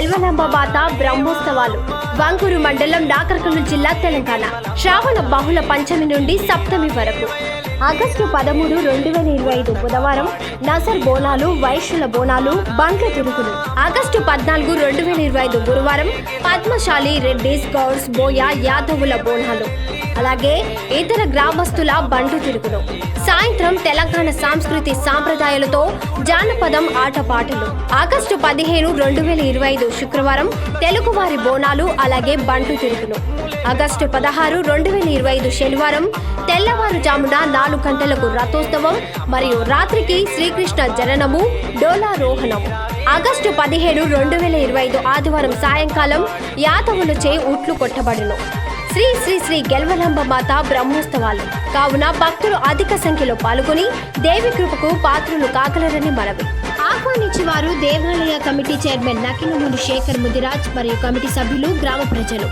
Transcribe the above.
గెల్వలంబ బాత బ్రహ్మోత్సవాలు. వంకూరు మండలం నాగర్కర్నూలు జిల్లా తెలంగాణ. శ్రావణ బహుళ పంచమి నుండి సప్తమి వరకు. ఆగస్టు పదమూడు రెండు వేల ఇరవై ఐదు బుధవారం నసర్ బోనాలు వైశ్యుల బోనాలు బండ్ల తిరుగులు. ఆగస్టు పద్నాలుగు రెండు వేల ఇరవై ఐదు గురువారం పద్మశాలి రెడ్డిస్ గౌడ్స్ బోయ యాదవుల బోనాలు. అలాగే ఇతర గ్రామస్తుల బండు తిరుగులు. సాయంత్రం తెలంగాణ సాంస్కృతి సాంప్రదాయాలతో జానపదం ఆటపాటలు. ఆగస్టు పదిహేను రెండు వేల ఇరవై ఐదు శుక్రవారం తెలుగువారి బోనాలు అలాగే బంటు తిరుగులు. ఆగస్టు పదహారు రెండు వేల ఇరవై ఐదు శనివారం తెల్లవారుజామున నాలుగు గంటలకు రథోత్సవం మరియు రాత్రికి శ్రీకృష్ణ జననము డోలారోహణం. ఆగస్టు పదిహేడు రెండు వేల ఇరవై ఐదు ఆదివారం సాయంకాలం యాదవులచే ఉట్లు కొట్టబడును. శ్రీ శ్రీ శ్రీ గెల్వలాంబ మాత బ్రహ్మోత్సవాలు. కావున భక్తులు అధిక సంఖ్యలో పాల్గొని దేవి కృపకు పాత్రలు కాగలరని మనవి. ఆహ్వానించి వారు దేవాలయ కమిటీ చైర్మన్ నకినమూరి శేఖర్ ముదిరాజ్ మరియు కమిటీ సభ్యులు గ్రామ ప్రజలు.